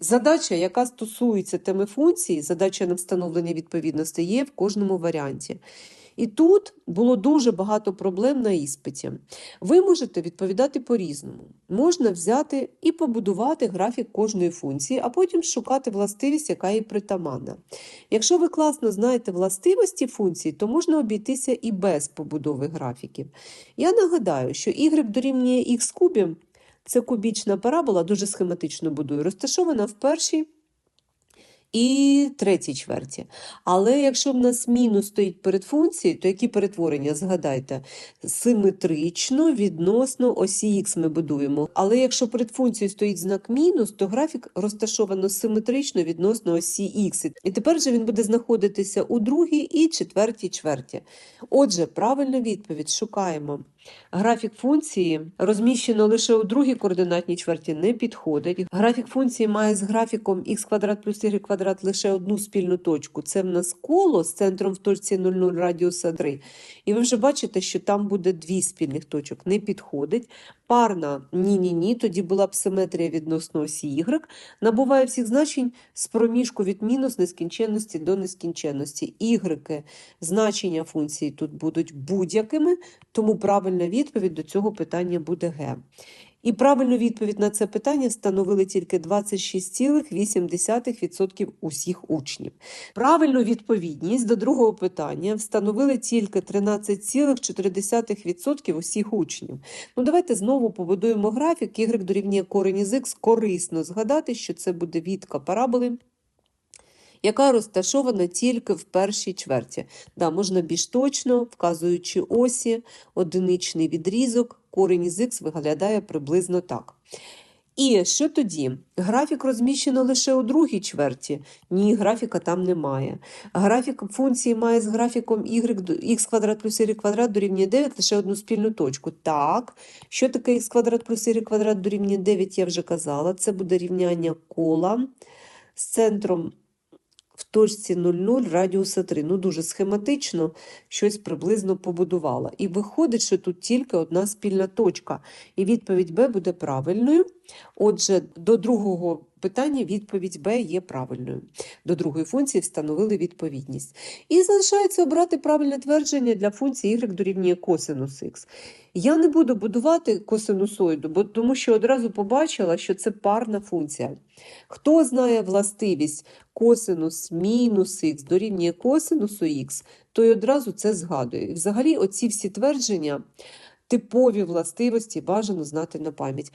Задача, яка стосується теми функції, задача на встановлення відповідності є в кожному варіанті. І тут було дуже багато проблем на іспиті. Ви можете відповідати по-різному. Можна взяти і побудувати графік кожної функції, а потім шукати властивість, яка їй притаманна. Якщо ви класно знаєте властивості функцій, то можна обійтися і без побудови графіків. Я нагадаю, що y дорівнює х кубі це кубічна парабола, дуже схематично будую, розташована в першій і третій чверті. Але якщо в нас мінус стоїть перед функцією, то які перетворення, згадайте, симетрично відносно осі х ми будуємо. Але якщо перед функцією стоїть знак мінус, то графік розташовано симетрично відносно осі х. І тепер же він буде знаходитися у другій і четвертій чверті. Отже, правильну відповідь шукаємо. Графік функції розміщено лише у другій координатній чверті не підходить. Графік функції має з графіком х квадрат плюс y квадрат лише одну спільну точку. Це в нас коло з центром в точці 00 радіуса 3. І ви вже бачите, що там буде дві спільних точок. Не підходить. Парна ні-ні-ні, тоді була б симетрія відносно осі y. Набуває всіх значень з проміжку від мінус нескінченності до нескінченності. Y значення функції тут будуть будь-якими, тому правильна відповідь до цього питання буде Г. І правильну відповідь на це питання встановили тільки 26,8% усіх учнів. Правильну відповідність до другого питання встановили тільки 13,4% усіх учнів. Ну, давайте знову побудуємо графік y дорівнює корень із х. Корисно згадати, що це буде відка параболи яка розташована тільки в першій чверті. Да, можна більш точно, вказуючи осі, одиничний відрізок, корень із х виглядає приблизно так. І що тоді? Графік розміщено лише у другій чверті. Ні, графіка там немає. Графік функції має з графіком y, x квадрат плюс y квадрат дорівнює 9 лише одну спільну точку. Так, що таке x квадрат плюс y квадрат дорівнює 9, я вже казала. Це буде рівняння кола з центром в точці 00 радіуса 3. Ну, дуже схематично щось приблизно побудувала. І виходить, що тут тільки одна спільна точка. І відповідь Б буде правильною. Отже, до другого питання відповідь Б є правильною. До другої функції встановили відповідність. І залишається обрати правильне твердження для функції y дорівнює косинус х. Я не буду будувати косинусоїду, бо тому що одразу побачила, що це парна функція. Хто знає властивість косинус мінус х дорівнює косинусу х, той одразу це згадує. І взагалі оці всі твердження, типові властивості бажано знати на пам'ять.